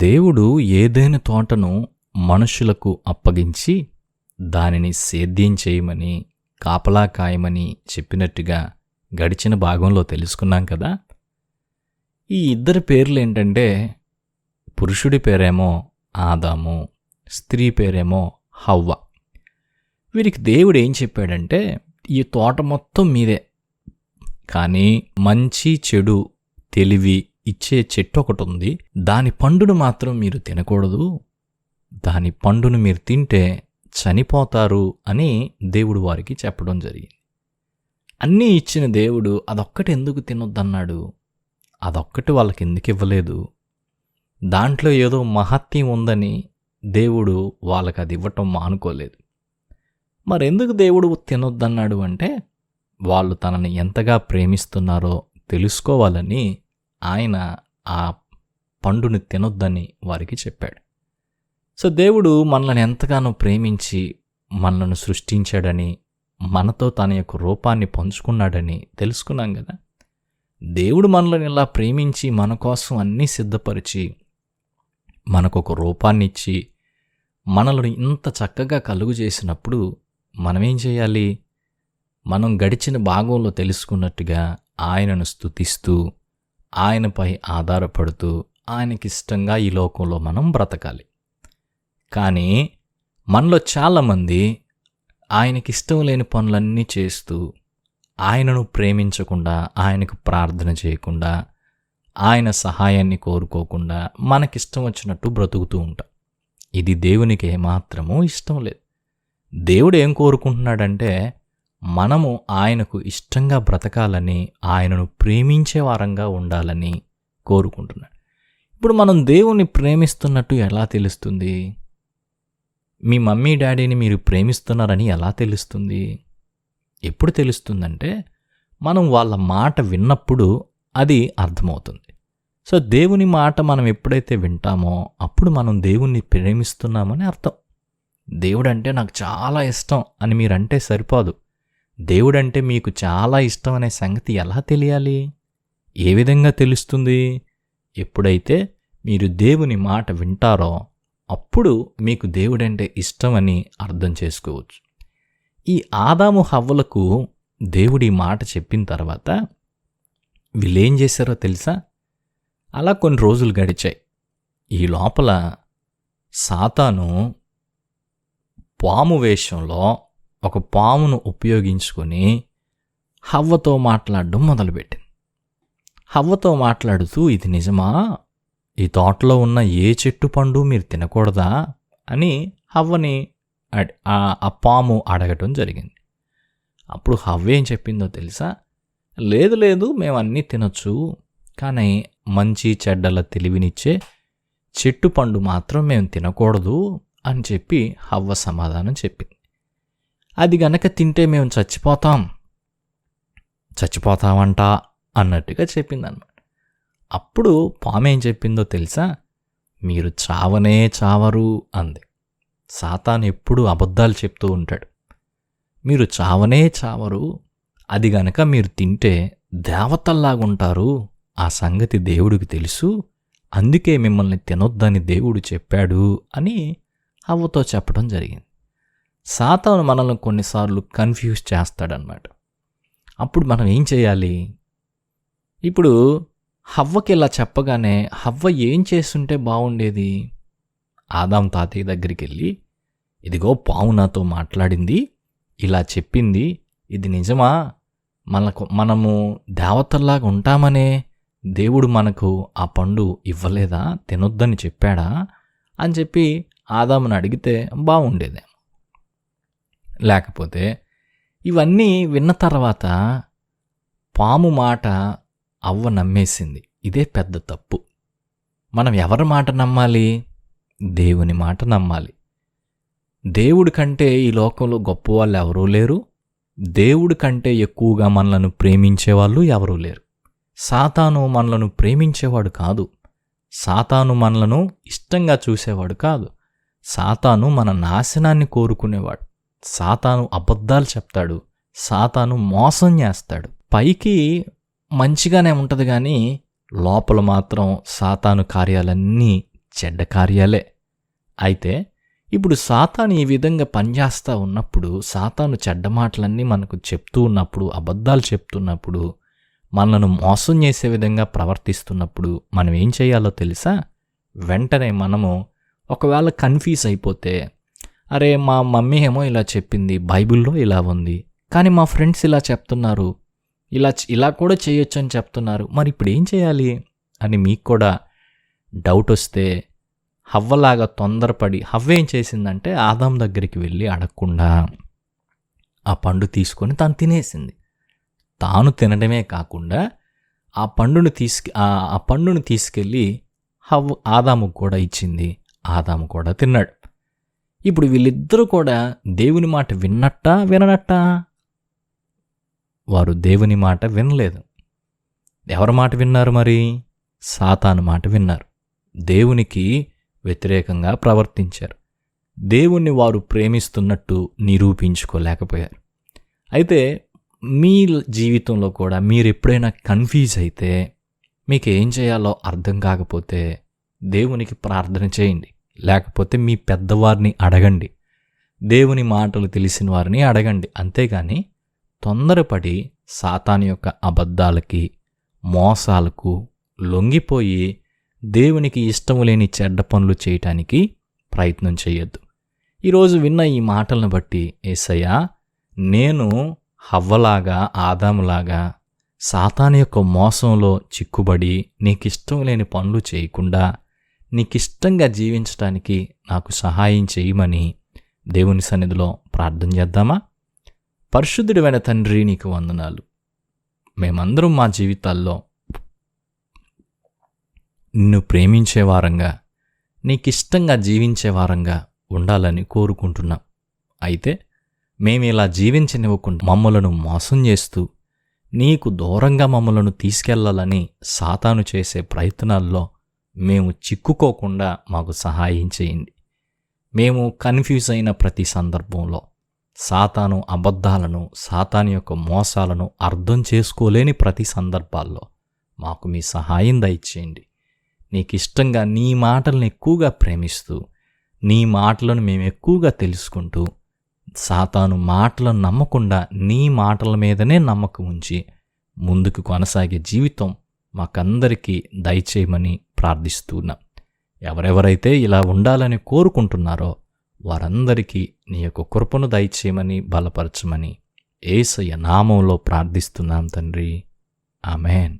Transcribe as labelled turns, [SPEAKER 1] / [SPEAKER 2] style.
[SPEAKER 1] దేవుడు ఏదైనా తోటను మనుషులకు అప్పగించి దానిని సేద్యం చేయమని కాపలా కాయమని చెప్పినట్టుగా గడిచిన భాగంలో తెలుసుకున్నాం కదా. ఈ ఇద్దరి పేర్లు ఏంటంటే పురుషుడి పేరేమో ఆదాము స్త్రీ పేరేమో హవ్వ. వీరికి దేవుడు ఏం చెప్పాడంటే ఈ తోట మొత్తం మీదే. కానీ మంచి చెడు తెలివి ఇచ్చే చెట్టు ఒకటి ఉంది. దాని పండును మాత్రం మీరు తినకూడదు. దాని పండును మీరు తింటే చనిపోతారు అని దేవుడు వారికి చెప్పడం జరిగింది. అన్నీ ఇచ్చిన దేవుడు అదొక్కటి ఎందుకు తినొద్దన్నాడు? అదొక్కటి వాళ్ళకి ఎందుకు ఇవ్వలేదు? దాంట్లో ఏదో మహత్యం ఉందని దేవుడు వాళ్ళకి అది ఇవ్వటం మానుకోలేదు. మరెందుకు దేవుడు తినొద్దన్నాడు అంటే వాళ్ళు తనని ఎంతగా ప్రేమిస్తున్నారో తెలుసుకోవాలని ఆయన ఆ పండుని తినొద్దని వారికి చెప్పాడు. సో దేవుడు మనల్ని ఎంతగానో ప్రేమించి మనల్ని సృష్టించాడని మనతో తన యొక్క రూపాన్ని పంచుకున్నాడని తెలుసుకున్నాం కదా. దేవుడు మనల్ని ఇలా ప్రేమించి మన కోసం అన్నీ సిద్ధపరిచి మనకు ఒక రూపాన్ని ఇచ్చి మనల్ని ఇంత చక్కగా కలుగు చేసినప్పుడు మనమేం చేయాలి? మనం గడిచిన భాగంలో తెలుసుకున్నట్టుగా ఆయనను స్తుతిస్తూ ఆయనపై ఆధారపడుతూ ఆయనకిష్టంగా ఈ లోకంలో మనం బ్రతకాలి. కానీ మనలో చాలామంది ఆయనకిష్టం లేని పనులన్నీ చేస్తూ ఆయనను ప్రేమించకుండా ఆయనకు ప్రార్థన చేయకుండా ఆయన సహాయాన్ని కోరుకోకుండా మనకిష్టం వచ్చినట్టు బ్రతుకుతూ ఉంటాం. ఇది దేవునికి ఏమాత్రమూ ఇష్టం లేదు. దేవుడు ఏం కోరుకుంటున్నాడంటే మనము ఆయనకు ఇష్టంగా బ్రతకాలని ఆయనను ప్రేమించే వారంగా ఉండాలని కోరుకుంటున్నాడు. ఇప్పుడు మనం దేవుణ్ణి ప్రేమిస్తున్నట్టు ఎలా తెలుస్తుంది? మీ మమ్మీ డాడీని మీరు ప్రేమిస్తున్నారని ఎలా తెలుస్తుంది? ఎప్పుడు తెలుస్తుందంటే మనం వాళ్ళ మాట విన్నప్పుడు అది అర్థమవుతుంది. సో దేవుని మాట మనం ఎప్పుడైతే వింటామో అప్పుడు మనం దేవుణ్ణి ప్రేమిస్తున్నామని అర్థం. దేవుడంటే నాకు చాలా ఇష్టం అని మీరంటే సరిపోదు. దేవుడంటే మీకు చాలా ఇష్టం అనే సంగతి ఎలా తెలియాలి? ఏ విధంగా తెలుస్తుంది? ఎప్పుడైతే మీరు దేవుని మాట వింటారో అప్పుడు మీకు దేవుడంటే ఇష్టమని అర్థం చేసుకోవచ్చు. ఈ ఆదాము హవ్వలకు దేవుడి మాట చెప్పిన తర్వాత వీళ్ళేం చేశారో తెలుసా? అలా కొన్ని రోజులు గడిచాయి. ఈ లోపల సాతాను పాము వేషంలో ఒక పామును ఉపయోగించుకొని హవ్వతో మాట్లాడడం మొదలుపెట్టింది. హవ్వతో మాట్లాడుతూ ఇది నిజమా? ఈ తోటలో ఉన్న ఏ చెట్టు పండు మీరు తినకూడదా? అని హవ్వని అడ్- ఆ ఆ పాము అడగటం జరిగింది. అప్పుడు హవ్వ ఏం చెప్పిందో తెలుసా? లేదు లేదు మేము అన్నీ తినొచ్చు కానీ మంచి చెడ్డల తెలివినిచ్చే చెట్టు పండు మాత్రం మేము తినకూడదు అని చెప్పి హవ్వ సమాధానం చెప్పింది. అది గనక తింటే మేము చచ్చిపోతాం. చచ్చిపోతామంట అన్నట్టుగా చెప్పిందనమాట అప్పుడు పాము ఏం చెప్పిందో తెలుసా? మీరు చావనే చావరు అంది. సాతాను ఎప్పుడూ అబద్ధాలు చెప్తూ ఉంటాడు. మీరు చావనే చావరు అది గనక మీరు తింటే దేవతల్లాగుంటారు ఆ సంగతి దేవుడికి తెలుసు అందుకే మిమ్మల్ని తినొద్దని దేవుడు చెప్పాడు అని అవ్వతో చెప్పడం జరిగింది. సాతాను మనల్ని కొన్నిసార్లు కన్ఫ్యూజ్ చేస్తాడనమాట అప్పుడు మనం ఏం చేయాలి? ఇప్పుడు హవ్వకి ఇలా చెప్పగానే హవ్వ ఏం చేస్తుంటే బాగుండేది? ఆదాం తాతయ్య దగ్గరికి వెళ్ళి ఇదిగో పావు నాతో మాట్లాడింది ఇలా చెప్పింది ఇది నిజమా? మనకు మనము దేవతల్లాగా ఉంటామనే దేవుడు మనకు ఆ పండు ఇవ్వలేదా? తినొద్దని చెప్పాడా? అని చెప్పి ఆదామును అడిగితే బాగుండేదే. లేకపోతే ఇవన్నీ విన్న తర్వాత పాము మాట అవ్వ నమ్మేసింది. ఇదే పెద్ద తప్పు. మనం ఎవరి మాట నమ్మాలి? దేవుని మాట నమ్మాలి. దేవుడి కంటే ఈ లోకంలో గొప్ప వాళ్ళు ఎవరూ లేరు. దేవుడి కంటే ఎక్కువగా మనలను ప్రేమించేవాళ్ళు ఎవరూ లేరు. సాతాను మనలను ప్రేమించేవాడు కాదు. సాతాను మనలను ఇష్టంగా చూసేవాడు కాదు. సాతాను మన నాశనాన్ని కోరుకునేవాడు. సాతాను అబద్ధాలు చెప్తాడు. సాతాను మోసం చేస్తాడు. పైకి మంచిగానే ఉంటుంది కానీ లోపల మాత్రం సాతాను కార్యాలన్నీ చెడ్డ కార్యాలే. అయితే ఇప్పుడు సాతాను ఈ విధంగా పనిచేస్తూ ఉన్నప్పుడు సాతాను చెడ్డ మాటలన్నీ మనకు చెప్తూ ఉన్నప్పుడు అబద్ధాలు చెప్తున్నప్పుడు మనను మోసం చేసే విధంగా ప్రవర్తిస్తున్నప్పుడు మనం ఏం చేయాలో తెలుసా? వెంటనే మనము ఒకవేళ కన్ఫ్యూజ్ అయిపోతే అరే మా మమ్మీ ఏమో ఇలా చెప్పింది బైబిల్లో ఇలా ఉంది. కానీ మా ఫ్రెండ్స్ ఇలా చెప్తున్నారు. ఇలా ఇలా కూడా చేయొచ్చు అని చెప్తున్నారు. మరి ఇప్పుడు ఏం చేయాలి? అని మీకు కూడా డౌట్ వస్తే హవ్వలాగా తొందరపడి హవ్వ ఏం చేసిందంటే ఆదాం దగ్గరికి వెళ్ళి అడగకుండా ఆ పండు తీసుకొని తాను తినేసింది. తాను తినడమే కాకుండా ఆ పండును తీసుకు ఆ పండును తీసుకెళ్ళి హవ్ ఆదాముకు కూడా ఇచ్చింది. ఆదాము కూడా తిన్నాడు. ఇప్పుడు వీళ్ళిద్దరూ కూడా దేవుని మాట విన్నట్టా విననట్టా? వారు దేవుని మాట వినలేదు. ఎవరి మాట విన్నారు మరి? సాతాను మాట విన్నారు. దేవునికి వ్యతిరేకంగా ప్రవర్తించారు. దేవుణ్ణి వారు ప్రేమిస్తున్నట్టు నిరూపించుకోలేకపోయారు. అయితే మీ జీవితంలో కూడా మీరు ఎప్పుడైనా కన్ఫ్యూజ్ అయితే మీకు ఏం చేయాలో అర్థం కాకపోతే దేవునికి ప్రార్థన చేయండి. లేకపోతే మీ పెద్దవారిని అడగండి. దేవుని మాటలు తెలిసిన వారిని అడగండి. అంతేగాని తొందరపడి సాతాన్ యొక్క అబద్ధాలకి మోసాలకు లొంగిపోయి దేవునికి ఇష్టము లేని చెడ్డ పనులు చేయటానికి ప్రయత్నం చేయొద్దు. ఈరోజు విన్న ఈ మాటలను బట్టి ఏసయ్యా నేను హవ్వలాగా ఆదాములాగా సాతాన్ యొక్క మోసంలో చిక్కుబడి నీకిష్టం లేని పనులు చేయకుండా నీకిష్టంగా జీవించటానికి నాకు సహాయం చేయమని దేవుని సన్నిధిలో ప్రార్థన చేద్దామా? పరిశుద్ధుడివైన తండ్రి నీకు వందనాలు. మేమందరం మా జీవితాల్లో నిన్ను ప్రేమించే వారంగా నీకిష్టంగా జీవించే వారంగా ఉండాలని కోరుకుంటున్నాం. అయితే మేము ఇలా జీవించనివ్వకుండా మమ్మలను మోసం చేస్తూ నీకు దూరంగా మమ్మలను తీసుకెళ్ళాలని సాతాను చేసే ప్రయత్నాల్లో మేము చిక్కుకోకుండా మాకు సహాయం చేయండి. మేము కన్ఫ్యూజ్ అయిన ప్రతి సందర్భంలో సాతాను అబద్ధాలను సాతాను యొక్క మోసాలను అర్థం చేసుకోలేని ప్రతి సందర్భాల్లో మాకు మీ సహాయం దయచేయండి. నీకు ఇష్టంగా నీ మాటలను ఎక్కువగా ప్రేమిస్తూ నీ మాటలను మేము ఎక్కువగా తెలుసుకుంటూ సాతాను మాటలను నమ్మకుండా నీ మాటల మీదనే నమ్మకం ఉంచి ముందుకు కొనసాగే జీవితం మాకందరికీ దయచేయమని ప్రార్థిస్తున్నాం. ఎవరెవరైతే ఇలా ఉండాలని కోరుకుంటున్నారో వారందరికీ నీ యొక్క కృపను దయచేయమని బలపరచమని ఏసయ్య నామంలో ప్రార్థిస్తున్నాం తండ్రి. ఆమెన్.